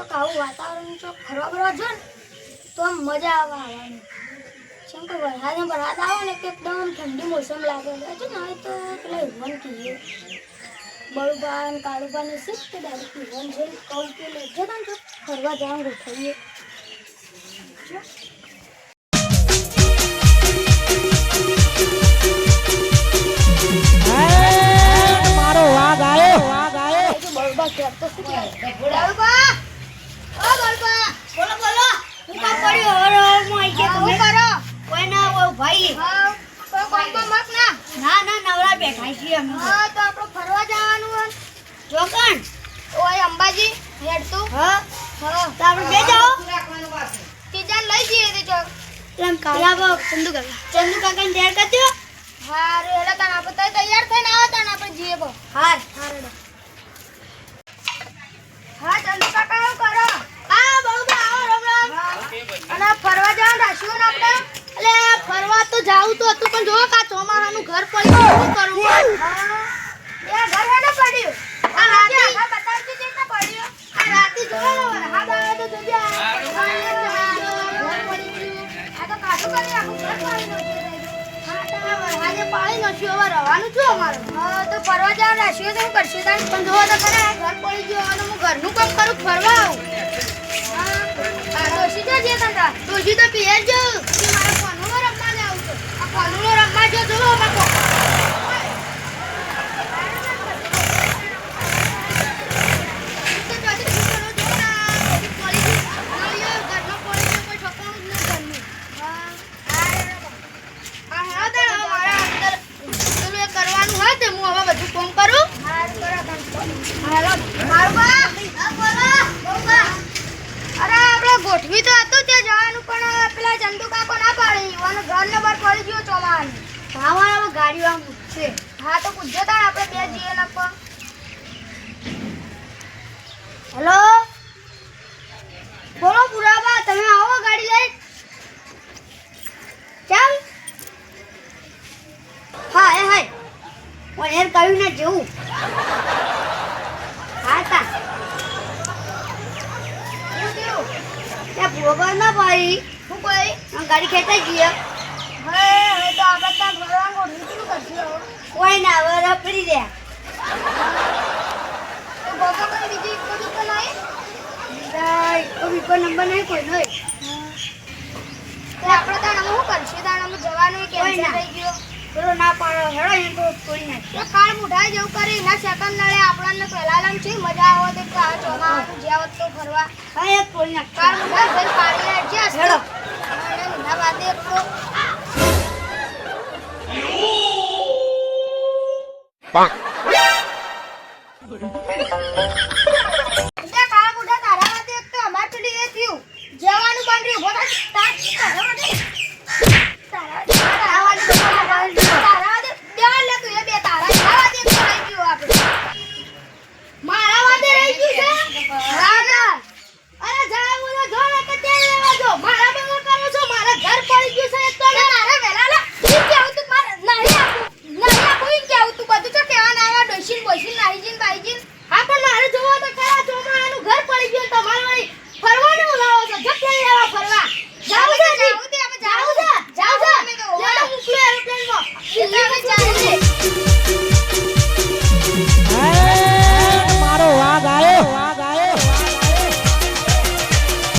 ચોક આવું વાતાવરણ ચોક ફરવા ફરવા જો ને તો આમ મજા આવે આવવાની. જેમ કે વરસાદ વરસાદ આવે ને કે એકદમ ઠંડી મોસમ લાગે છે. ને હવે તો પેલા હિવન કહીએ બળુભા ને કાળુભા ને શીખ કે ડાયરેક્ટ હિવન છે કહું કે જતા ને તો ફરવા જવાનું ગોઠવીએ. મારો વાઘ આવ્યો વાઘ એ તો કહેતો શું કે બળુબા ઓ બળુબા બોલો બોલો હું કામ પડ્યો હવે હું આવી ગયા તમે કરો કોઈ ના હોય ભાઈ હા તો કોમ કોમ મત ના. ના નવરા બેઠા છીએ અમે. તો આપણે ફરવા જવાનું જોકણ ઓય અંબાજી હેડ તું. હા. હા. તો આપણે બે જાઓ. તીજા લઈ જઈએ તે ચોક. એમ કાલા ચંદુ કાકા ચંદુ કાકા ને તૈયાર કરજો એટલે તને આપણે તૈયાર થઈને આવો તને આપણે જઈએ બો. હાર હાર હા ચંદુ કાકા કરો. હા બહુ આવો રામ રામ અને ફરવા જવાનું રાખ્યું ને આપણે? ફરવા તો જાવું તો હતું પણ જો કા ચોમાહાનું ઘર પડ્યું શું કરવું એ ઘર હેને પડ્યું આ રાતે આ બતાવજો કેટલા પડ્યું આ રાતે જોયો વરસાદ આવે તો જોજે આ ઘર પડી ગયું. આ તો કાઢું કરી ઘર પાડી નાખ્યું. તો હવે રહેવાનું છું અમારું હા તો ફરવા જવા રાખ્યું તો હું કરશું તાન પણ જોવો તો ખરા ઘર પડી ગયું અને હું ઘરનું કામ કરું ફરવા આવું હા ડોશી તો જે તંતા તો પિયર જો કે મારે કોનું રમવા જાવું છે આ કોનું રમવા જો જોવો બાપો કરવાનું હોય તે હું હવે બધું કામ કરું હાલો મારું બા બોલો બોલો અરે આપણે ગોઠવી તો હતું ત્યાં જવાનું પણ પેલા ચંદુ કાકો ના પાડી અને ઘર ને ગયો ચોમાન ભાવાના ગાડીઓ આમ હા. તો પૂછજો તાણ આપણે બે જઈએ ને પણ હેલો બોલો પુરાબા તમે આવો ગાડી લઈ ચાલ હા એ હાય એર કહ્યું ને જેવું હા તા ત્યાં ભોગા હું કોઈ? ગાડી ખેંચાઈ ગઈ હવે હવે તો આપણે ત્યાં ભરવાનું ગોઠવી શું કરશું કોઈ ના હવે રપડી દે. તો ભોગા કોઈ બીજી બીજા નંબર નહીં કોઈ નહીં. તો આપણે ત્યાં શું કરશું? ત્યાં અમે જવાનું કેન્સલ થઈ ગયો? પેલો ના પાડો હેડો એ તો તોડી નાખી કાળ મુઢાઈ જેવું કરી ના સેકન્ડ નળે આપણને પહેલા લામ છે મજા આવે તો કા જ્યાં તો ફરવા હા એક તોડી નાખ કાળ ઘર પાણી લે જ્યાં હેડો. ના વાદે એક તો. એટલે